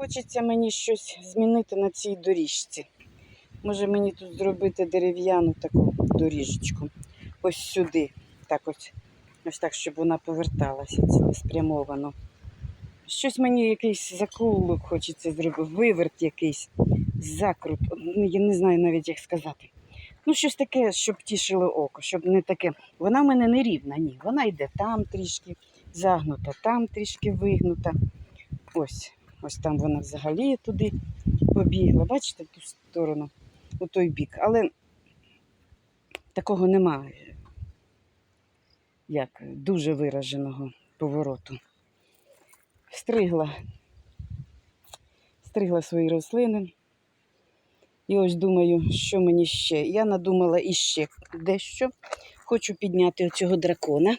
Хочеться мені щось змінити на цій доріжці. Може мені тут зробити дерев'яну таку доріжечку. Ось сюди. Так ось. Ось так, щоб вона поверталася цілеспрямовано. Щось мені якийсь закоулок хочеться зробити, виверт якийсь, закрут. Ну, Я не знаю навіть, як сказати. Ну, щось таке, щоб тішило око, щоб не таке. Вона в мене не рівна, ні. Вона йде там трішки загнута, там трішки вигнута. Ось, ось там вона взагалі туди побігла. Бачите, в ту сторону, у той бік. Але такого немає, як дуже вираженого повороту. Стригла. Стригла свої рослини. І ось думаю, що мені ще. Я надумала іще дещо. Хочу підняти оцього дракона.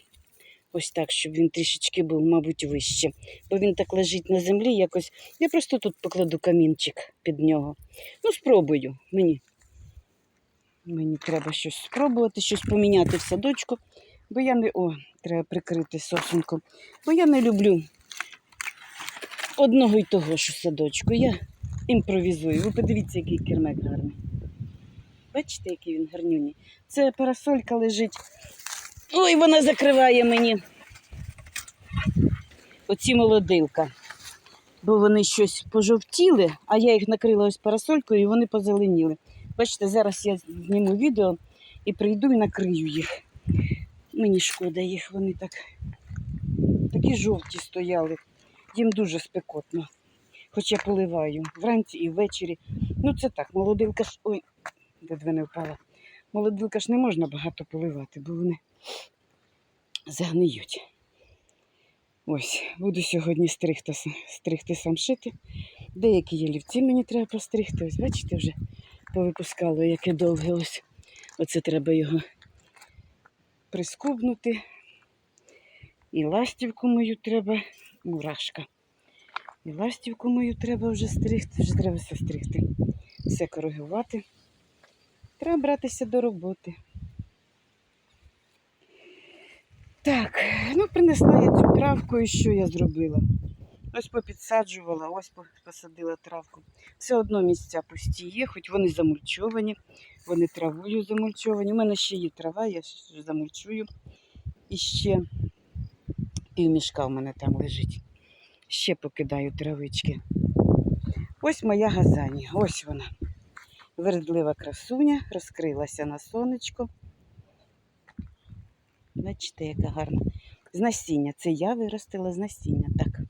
Ось так, щоб він трішечки був, мабуть, вище. Бо він так лежить на землі якось. Я просто тут покладу камінчик під нього. Ну, спробую. Мені, мені треба щось спробувати, щось поміняти в садочку. Бо я не. О, треба прикрити сосунку. Бо я не люблю одного й того ж у садочку. Я імпровізую. Ви подивіться, який кермек гарний. Бачите, який він гарнюній. Це парасолька лежить. Ой, вона закриває мені. Оці молодилка. Бо вони щось пожовтіли, а я їх накрила ось парасолькою і вони позеленіли. Бачите, зараз я зніму відео і прийду і накрию їх. Мені шкода їх, вони так такі жовті стояли. Їм дуже спекотно. Хоч я поливаю вранці і ввечері. Ну це так, молодилка ж. Ой, не впала. Молодилка ж не можна багато поливати, бо вони загниють. Ось, буду сьогодні стригти, стригти самшити. Деякі ялівці мені треба постригти. Ось, бачите, вже повипускало, яке довге ось. Оце треба його прискубнути. І ластівку мою треба, мурашка. І ластівку мою треба вже стригти, вже треба все стригти, все коригувати. Треба братися до роботи. Так, ну принесла я цю травку і що я зробила? Ось попідсаджувала, ось посадила травку. Все одно місця пусті є, хоч вони замульчовані, вони травою замульчовані. У мене ще є трава, я ж замульчую. І ще півмішка в мене там лежить. Ще покидаю травички. Ось моя газані, ось вона. Вередлива красуня, розкрилася на сонечко. Бачите, яка гарна. З насіння. Це я виростила з насіння. Так.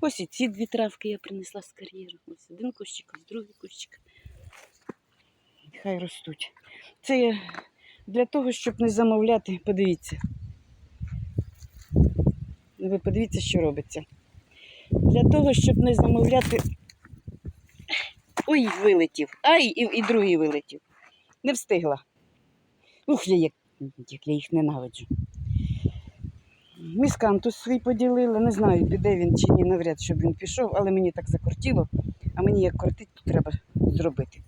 Ось і ці дві травки я принесла з кар'єру. Ось один кущик, ось другий кущик. Хай ростуть. Це для того, щоб не замовляти. Подивіться. Ну, Ви подивіться, що робиться. Для того, щоб не замовляти. Ой, вилетів. Ай, і, і другий вилетів. Не встигла. Ух, я як, як я їх ненавиджу. Міскантус свій поділили, не знаю, піде він чи ні, навряд, щоб він пішов, але мені так закортіло, а мені як кортить, то треба зробити.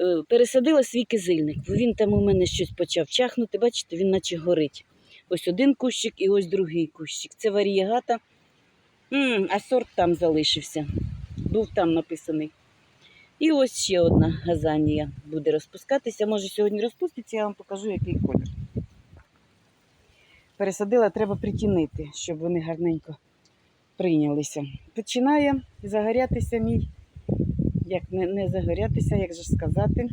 Е, Пересадила свій кизильник, бо він там у мене щось почав чахнути, бачите, він наче горить. Ось один кущик і ось другий кущик. Це варієгата, а сорт там залишився. Був там написаний. І ось ще одна газанія буде розпускатися. Може, сьогодні розпуститься, я вам покажу, який колір. Пересадила, треба притінити, щоб вони гарненько прийнялися. Починає загорятися мій, як не, не загорятися, як же сказати.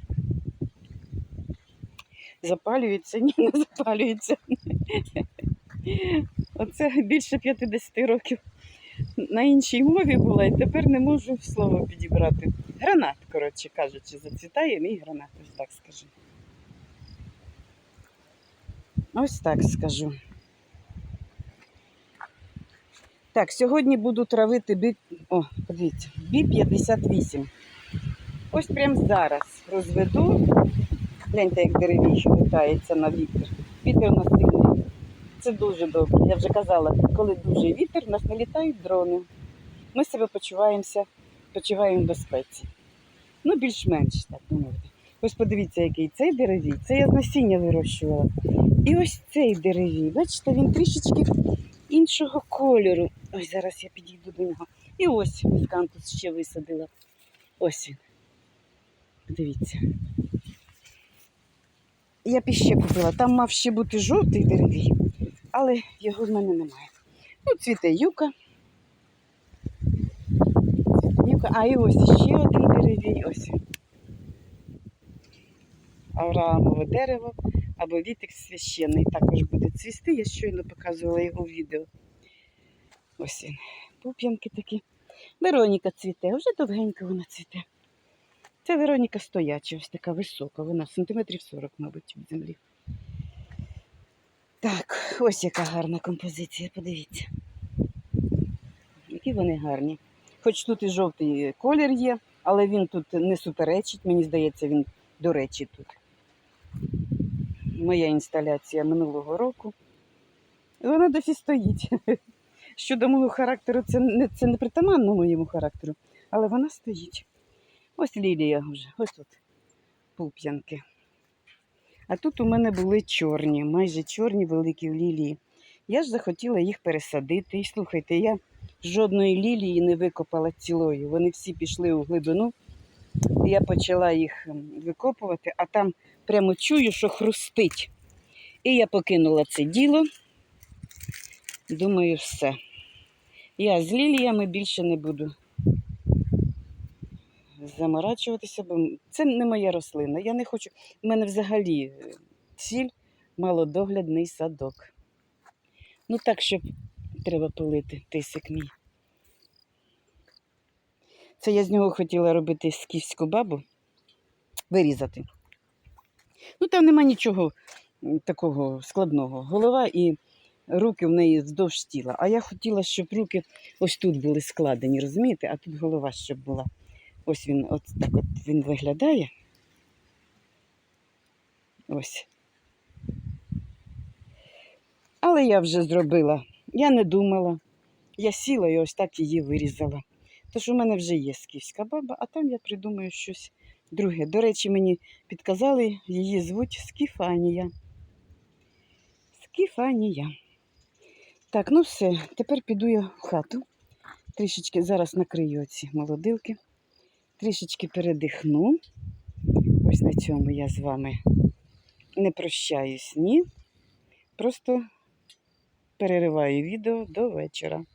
Запалюється, ні, не запалюється. Оце більше 50 років на іншій мові була і тепер не можу слово підібрати. Гранат, коротше кажучи, зацвітає мій гранат, ось так скажу. Ось так скажу. Так, сьогодні буду травити бі... О, подивіться, бі-58. Ось прямо зараз розведу. Гляньте, як деревій літається на вітер. Вітер у нас сильний. Це дуже добре. Я вже казала, коли дуже вітер, нас не літають дрони. Ми себе почуваємося, почуваємо в безпеці. Ну, більш-менш, так мовити. Ось подивіться, який цей деревій. Це я з насіння вирощувала. І ось цей деревій. Бачите, він трішечки іншого кольору. Ось зараз я підійду до нього. І ось міскантус ще висадила. Ось він. Дивіться. Я б іще купила. Там мав ще бути жовтий деревій, але його в мене немає. Ну, цвіте юка. Цвіте юка. А і ось ще один деревій. Ось. Авраамове дерево або вітик священний також буде цвісти. Я щойно показувала його в відео. Ось він. Пуп'янки такі. Вероніка цвіте, вже довгенько вона цвіте. Це Вероніка стояча, ось така висока. Вона сантиметрів 40, мабуть, від землі. Так, ось яка гарна композиція, подивіться. Які вони гарні. Хоч тут і жовтий колір є, але він тут не суперечить, мені здається, він до речі тут. Моя інсталяція минулого року. Вона досі стоїть. Щодо мого характеру, це не, це не притаманно моєму характеру, але вона стоїть. Ось лілія вже, ось тут пуп'янки. А тут у мене були чорні, майже чорні великі лілії. Я ж захотіла їх пересадити. І слухайте, я жодної лілії не викопала цілої. Вони всі пішли у глибину. Я почала їх ем, викопувати, а там прямо чую, що хрустить. І я покинула це діло. Думаю, все. Я з ліліями більше не буду заморачуватися, бо це не моя рослина. Я не хочу. У мене взагалі е, ціль малодоглядний садок. Ну так, щоб треба полити тисик мій. Це я з нього хотіла робити скіфську бабу, вирізати. Ну, там нема нічого такого складного. Голова і руки в неї вздовж тіла. А я хотіла, щоб руки ось тут були складені, розумієте? А тут голова щоб була. Ось він, от так от він виглядає. Ось. Але я вже зробила. Я не думала. Я сіла і ось так її вирізала. Тож у мене вже є скіфська баба, а там я придумаю щось друге. До речі, мені підказали, її звуть Скіфанія. Скіфанія. Так, ну все, тепер піду я в хату. Трішечки зараз накрию ці молодилки. Трішечки передихну. Ось на цьому я з вами не прощаюсь, ні. Просто перериваю відео до вечора.